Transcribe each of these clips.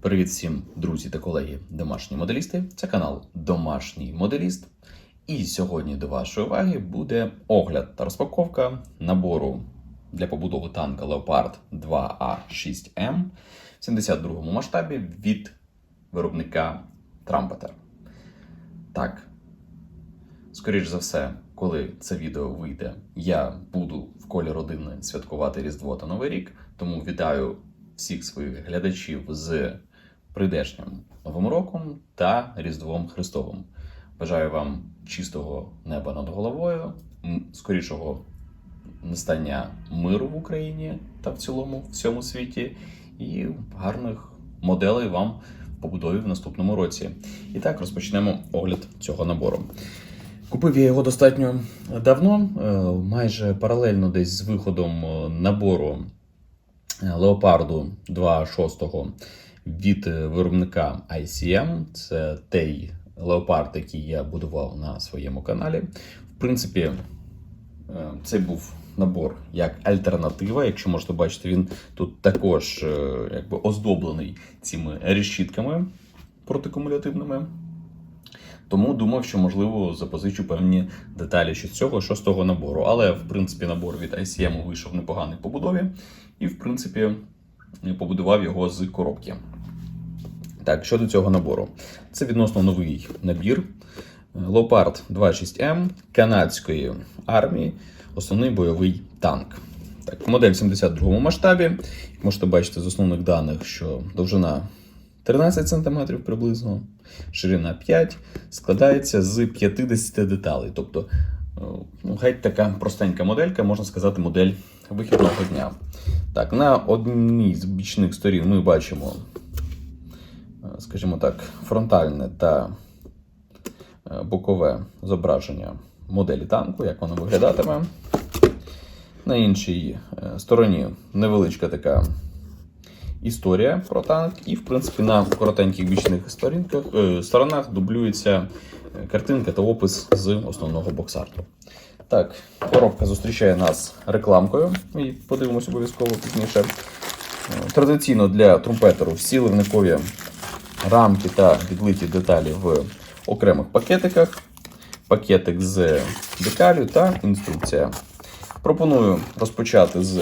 Привіт всім, друзі та колеги, домашні моделісти. Це канал Домашній Моделіст. І сьогодні до вашої уваги буде огляд та розпаковка набору для побудови танка Leopard 2A6M в 72-му масштабі від виробника Trampeter. Так, скоріш за все, коли це відео вийде, я буду в колі родини святкувати Різдво та Новий рік. Тому вітаю всіх своїх глядачів з прийдешнім Новим роком та Різдвом Христовим. Бажаю вам чистого неба над головою, скорішого настання миру в Україні та в цілому в всьому світі, і гарних моделей вам побудові в наступному році. І так розпочнемо огляд цього набору. Купив я його достатньо давно, е, майже паралельно десь з виходом е, набору Леопарду 2.6 від виробника ICM. Це той леопард, який я будував на своєму каналі. В принципі, е, це був набор як альтернатива. Якщо можете бачити, він тут також е, якби оздоблений цими решітками протикумулятивними. Тому думав, що можливо запозичу певні деталі що з цього, що з того набору. Але в принципі набор від ICM вийшов непоганий побудові, і в принципі побудував його з коробки. Так, щодо цього набору, це відносно новий набір. Leopard 2.6M канадської армії, основний бойовий танк. Так, модель в 72 масштабі. Можете бачити з основних даних, що довжина 13 см приблизно, ширина 5, складається з 50 деталей. Тобто, е, ну, геть така простенька моделька, можна сказати, модель вихідного дня. Так, на одній з бічних сторін ми бачимо, скажімо так, фронтальне та е, бокове зображення моделі танку, як воно виглядатиме. На іншій е, стороні невеличка така історія про танк, і, в принципі, на коротеньких бічних сторінках, е, сторонах дублюється картинка та опис з основного боксарту. Так, коробка зустрічає нас рекламкою, і подивимось обов'язково пізніше. Традиційно для трумпетеру всі ливникові рамки та відлиті деталі в окремих пакетиках, пакетик з декалю та інструкція. Пропоную розпочати з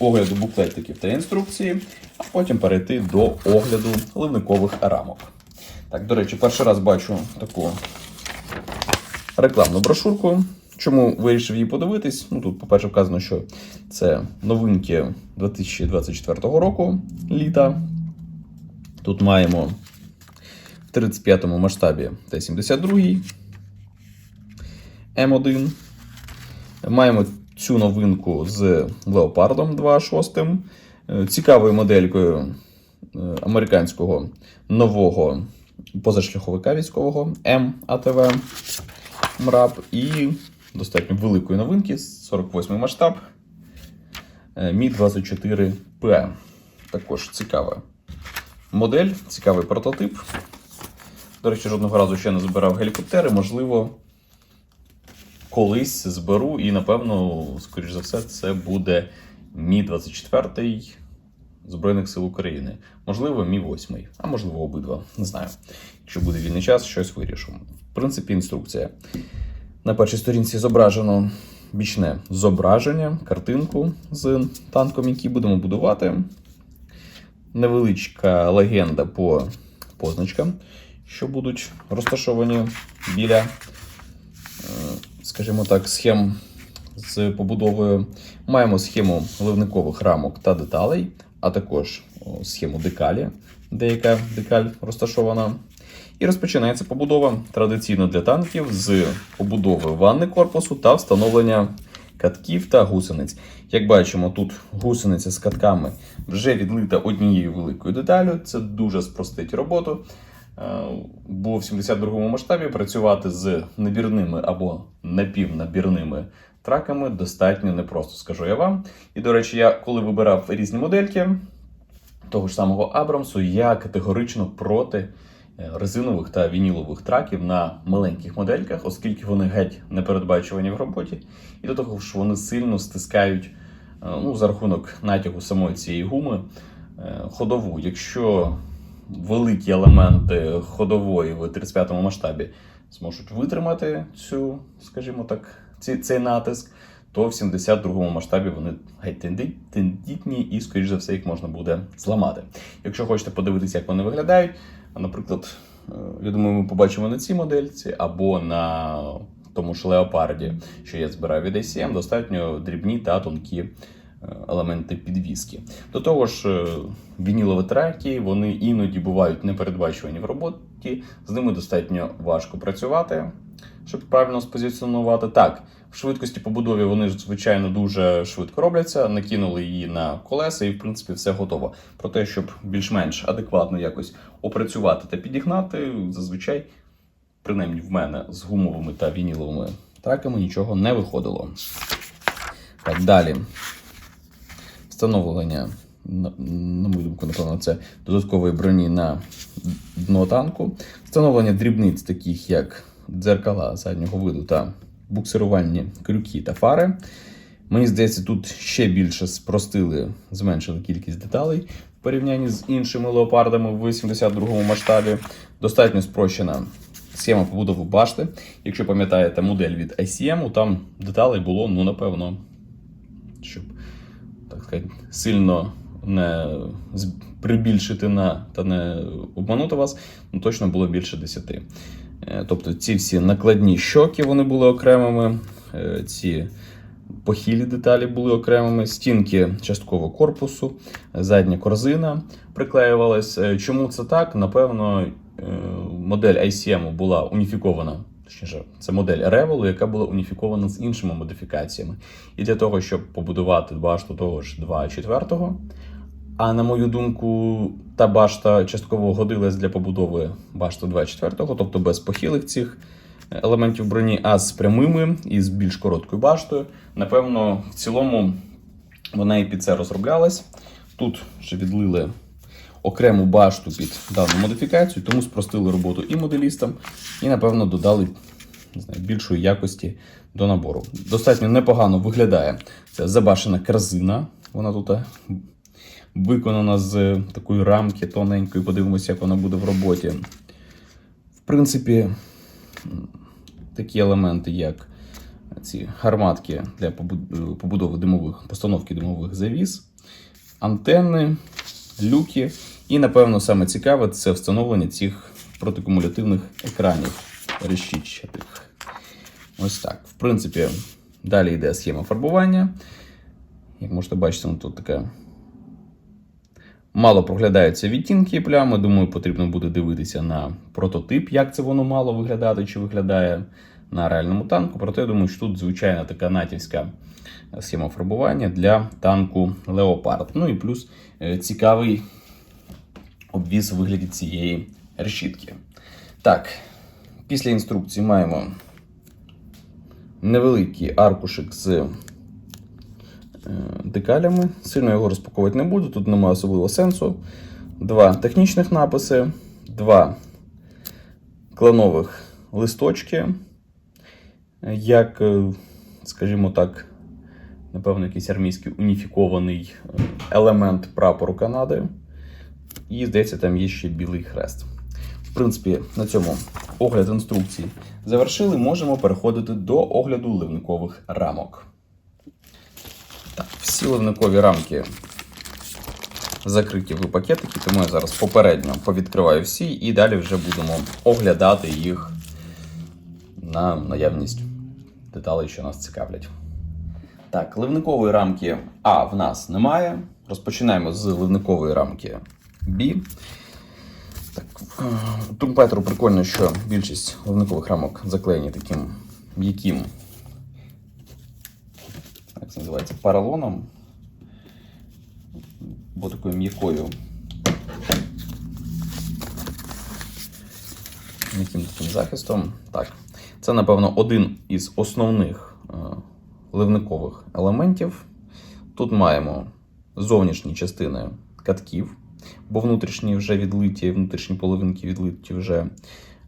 огляду буклетиків та інструкції, а потім перейти до огляду ливникових рамок. Так, до речі, перший раз бачу таку рекламну брошурку. Чому вирішив її подивитись? Ну тут, по-перше, вказано, що це новинки 2024 року літа. Тут маємо 35-му масштабі Т-72 М1. Маємо цю новинку з Леопардом 2.6, е, цікавою моделькою е, американського нового позашляховика військового МАТВ МРАП і достатньо великої новинки 48 масштаб е, Мі-24П. Також цікава модель, цікавий прототип. До речі, жодного разу ще не збирав гелікоптери. Можливо, колись зберу, і напевно, скоріш за все, це буде Мі-24 Збройних сил України. Можливо, Мі-8, а можливо, обидва. Не знаю. Якщо буде вільний час, щось вирішу. В принципі, інструкція. На першій сторінці зображено бічне зображення, картинку з танком, який будемо будувати. Невеличка легенда по позначкам, що будуть розташовані біля е, скажімо так, схем з побудовою. Маємо схему ливникових рамок та деталей, а також схему декалі, деяка декаль розташована. І розпочинається побудова традиційно для танків з побудови ванни корпусу та встановлення катків та гусениць. Як бачимо, тут гусениця з катками вже відлита однією великою деталю. Це дуже спростить роботу. Е, Бо в 72-му масштабі працювати з набірними або напівнабірними траками достатньо непросто, скажу я вам. І, до речі, я коли вибирав різні модельки того ж самого Абрамсу, я категорично проти е, резинових та вінілових траків на маленьких модельках, оскільки вони геть непередбачувані в роботі, і до того ж вони сильно стискають е, ну, за рахунок натягу самої цієї гуми ходову. Якщо великі елементи ходової в 35-му масштабі зможуть витримати цю, скажімо так, ці, цей натиск, то в 72-му масштабі вони геть і, скоріш за все, їх можна буде зламати. Якщо хочете подивитися, як вони виглядають, наприклад, е, я думаю, ми побачимо на цій модельці або на тому ж леопарді, що я збираю від ACM, достатньо дрібні та тонкі елементи підвіски. До того ж, е, вінілові треки, вони іноді бувають непередбачувані в роботі, з ними достатньо важко працювати, щоб правильно спозиціонувати. Так, в швидкості побудови вони звичайно, дуже швидко робляться, накинули її на колеса, і в принципі все готово. Про те, щоб більш-менш адекватно якось опрацювати та підігнати, зазвичай, принаймні в мене, з гумовими та вініловими треками нічого не виходило. Так, далі. Встановлення, на, мою думку, напевно, це додаткової броні на дно танку. Встановлення дрібниць, таких як дзеркала заднього виду та буксирувальні крюки та фари. Мені здається, тут ще більше спростили, зменшили кількість деталей в порівнянні з іншими леопардами в 82-му масштабі. Достатньо спрощена схема побудови башти. Якщо пам'ятаєте модель від ICM, там деталей було, ну, напевно, щоб сказати, сильно не прибільшити на та не обманути вас, ну точно було більше 10. Е, Тобто ці всі накладні щоки вони були окремими, е, ці похилі деталі були окремими, стінки частково корпусу, задня корзина приклеювалась. Е, Чому це так? Напевно, модель ICM була уніфікована. Точніше, це модель Revol, яка була уніфікована з іншими модифікаціями. І для того, щоб побудувати башту того ж 2.4, а на мою думку, та башта частково годилась для побудови башти 2.4, тобто без похилих цих елементів броні, а з прямими і з більш короткою баштою. Напевно, в цілому вона і під це розроблялась. Тут ще відлили окрему башту під дану модифікацію, тому спростили роботу і моделістам, і, напевно, додали не знаю, більшої якості до набору. Достатньо непогано виглядає ця забашена корзина. Вона тут е, виконана з е, такої рамки тоненької. Подивимося, як вона буде в роботі. В принципі, такі елементи, як ці гарматки для побудови димових, постановки димових завіс, антенни, люки. І, напевно, саме цікаве це встановлення цих протикумулятивних екранів решітчатих. Ось так. В принципі, далі йде схема фарбування. Як можете бачити, ну, тут така мало проглядаються відтінки і плями. Думаю, потрібно буде дивитися на прототип, як це воно мало виглядати, чи виглядає на реальному танку. Проте я думаю, що тут звичайна така натівська схема фарбування для танку Леопард. Ну і плюс е, цікавий обвіз у вигляді цієї решітки. Так, після інструкції маємо невеликий аркушик з е, декалями. Сильно його розпаковувати не буду, тут немає особливого сенсу. Два технічних написи, два кланових листочки, як, е, скажімо так, напевно, якийсь армійський уніфікований е, елемент прапору Канади. І, здається, там є ще білий хрест. В принципі, на цьому огляд інструкцій завершили. Можемо переходити до огляду ливникових рамок. Так, всі ливникові рамки закриті в пакетики, тому я зараз попередньо повідкриваю всі і далі вже будемо оглядати їх на наявність деталей, що нас цікавлять. Так, ливникової рамки А в нас немає. Розпочинаємо з ливникової рамки B. Так, Трумпетеру прикольно, що більшість ливникових рамок заклеєні таким м'яким, як це називається, поролоном. Бо такою м'якою. М'яким таким захистом. Так, це, напевно, один із основних е, ливникових елементів. Тут маємо зовнішні частини катків, бо внутрішні вже відлиті, внутрішні половинки відлиті вже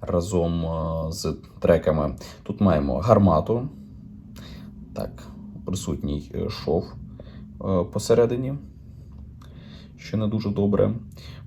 разом е, з треками. Тут маємо гармату, так, присутній е, шов посередині, що не дуже добре.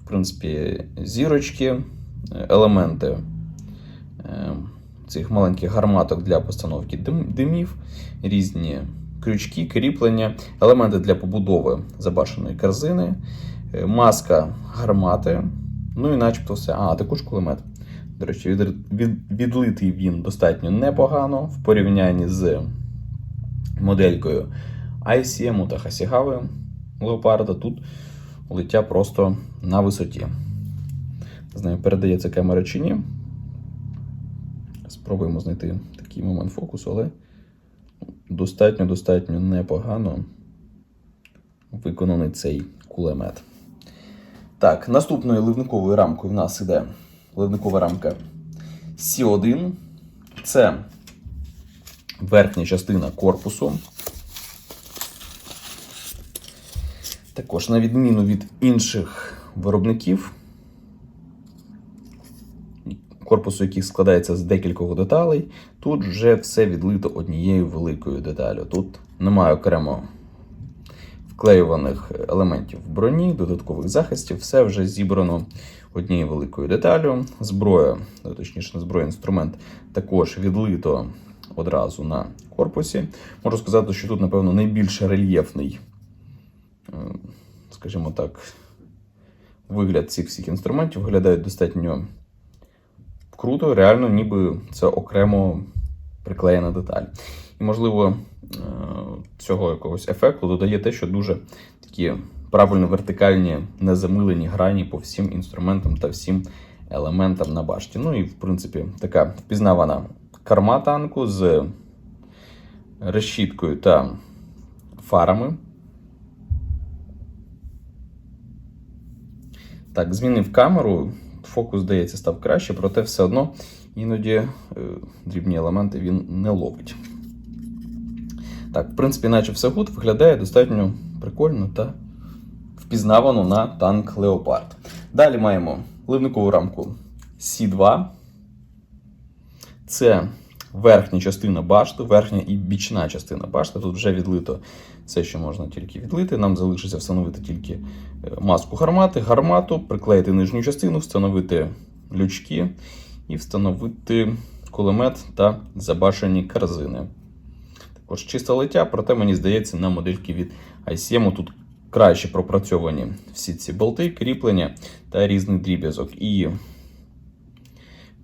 В принципі, зірочки, елементи цих маленьких гарматок для постановки дим- димів, різні крючки, кріплення, елементи для побудови забашеної корзини, е, маска гармати, ну і начебто все. А, також кулемет. До речі, від, від, відлитий він достатньо непогано в порівнянні з моделькою ICM та Хасігави Леопарда. Тут лиття просто на висоті. Не знаю, передається камера чи ні. Спробуємо знайти такий момент фокусу, але достатньо-достатньо непогано виконаний цей кулемет. Так, наступною ливниковою рамкою в нас іде ливникова рамка Сі1. Це верхня частина корпусу. Також, на відміну від інших виробників, корпусу, який складається з декількох деталей, тут вже все відлито однією великою деталю. Тут немає окремо вклеюваних елементів броні, додаткових захистів, все вже зібрано однією великою деталю. Зброя, ну, точніше, не зброя, інструмент також відлито одразу на корпусі. Можу сказати, що тут, напевно, найбільш рельєфний, е, скажімо так, вигляд цих всіх інструментів виглядають достатньо круто, реально, ніби це окремо приклеєна деталь. І, можливо, е, цього якогось ефекту додає те, що дуже такі правильно вертикальні, незамилені грані по всім інструментам та всім елементам на башті. Ну і, в принципі, така впізнавана карма танку з решіткою та фарами. Так, змінив камеру. Фокус, здається, став краще, проте все одно іноді е, дрібні елементи він не ловить. Так, в принципі, наче все гуд виглядає достатньо прикольно та впізнавано на танк Леопард. Далі маємо ливникову рамку С2. Це верхня частина башти, верхня і бічна частина башти. Тут вже відлито все, що можна тільки відлити. Нам залишиться встановити тільки е, маску гармати, гармату, приклеїти нижню частину, встановити лючки і встановити кулемет та забашені корзини. Також чисте лиття, проте мені здається, на модельки від ICM тут краще пропрацьовані всі ці болти, кріплення та різний дріб'язок. І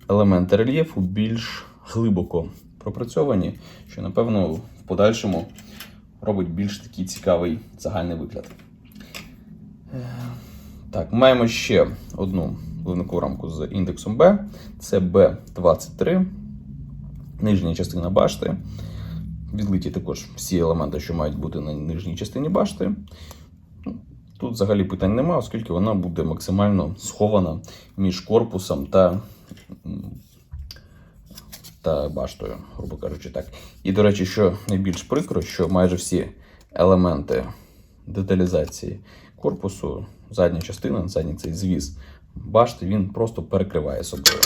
елементи рельєфу більш глибоко пропрацьовані, що, напевно, в подальшому робить більш такий цікавий загальний вигляд. Е, Так, маємо ще одну ливникову рамку з індексом B. Це B23, нижня частина башти. Відлиті також всі елементи, що мають бути на нижній частині башти. Ну, Тут взагалі питань немає, оскільки вона буде максимально схована між корпусом та, та баштою, грубо кажучи, так. І, до речі, що найбільш прикро, що майже всі елементи деталізації корпусу, задня частина, задній цей звіз башти, він просто перекриває собою.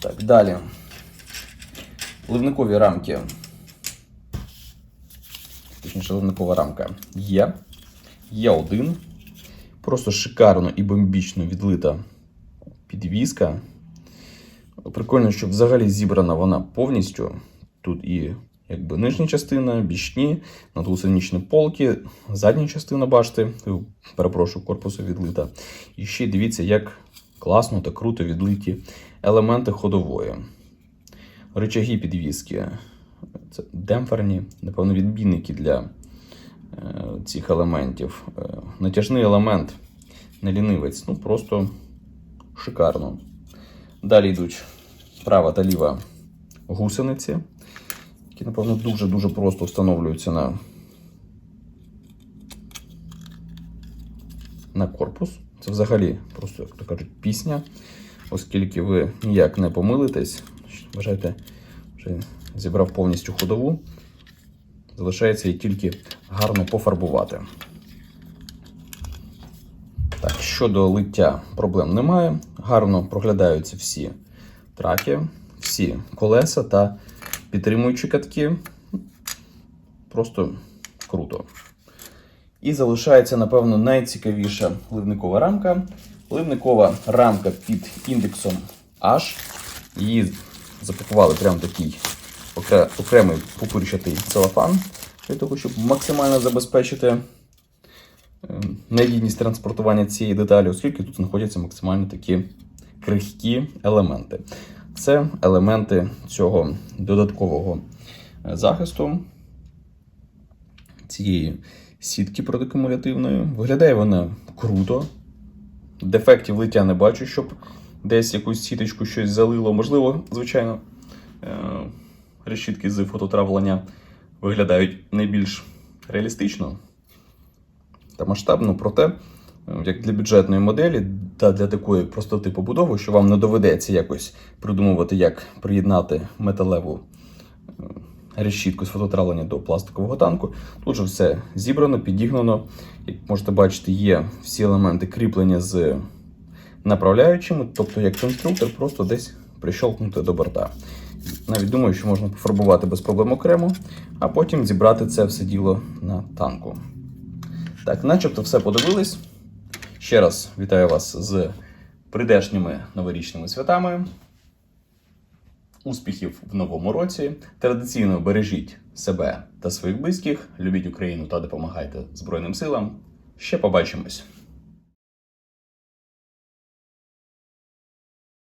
Так, далі. Ливникові рамки точніше ливникова рамка є. Є один. Просто шикарно і бомбічно відлита підвіска. Прикольно, що взагалі зібрана вона повністю. Тут і якби нижня частина, бічні, надгусеничні полки, задня частина башти, перепрошую, корпусу відлита. І ще дивіться, як класно та круто відлиті елементи ходової. Рычаги підвіски. Це демпферні, напевно, відбійники для е, цих елементів. Е, натяжний елемент, не лінивець, ну просто шикарно. Далі йдуть права та ліва гусениці, які, напевно, дуже-дуже просто встановлюються на, на корпус. Це взагалі просто, як то кажуть, пісня, оскільки ви ніяк не помилитесь. Вважайте, вже зібрав повністю ходову. Залишається її тільки гарно пофарбувати. Так, щодо лиття проблем немає. Гарно проглядаються всі траки, всі колеса та підтримуючі катки. Просто круто. І залишається, напевно, найцікавіша ливникова рамка. Ливникова рамка під індексом H. Її запакували прямо такий окремий пупирчатий целофан для того, щоб максимально забезпечити е, надійність транспортування цієї деталі, оскільки тут знаходяться максимально такі крихкі елементи. Це елементи цього додаткового е, захисту цієї сітки протикумулятивної. Виглядає вона круто. Дефектів лиття не бачу, щоб десь якусь сіточку щось залило. Можливо, звичайно, е, решітки з фототравлення виглядають найбільш реалістично та масштабно, проте, як для бюджетної моделі та для такої простоти побудови, що вам не доведеться якось придумувати, як приєднати металеву е, решітку з фототравлення до пластикового танку. Тут же все зібрано, підігнано. Як можете бачити, є всі елементи кріплення з направляючими, тобто як конструктор, просто десь прищолкнути до борта. Навіть думаю, що можна пофарбувати без проблем окремо, а потім зібрати це все діло на танку. Так, начебто все подивились. Ще раз вітаю вас з прийдешніми новорічними святами. Успіхів в новому році. Традиційно бережіть себе та своїх близьких, любіть Україну та допомагайте Збройним силам. Ще побачимось!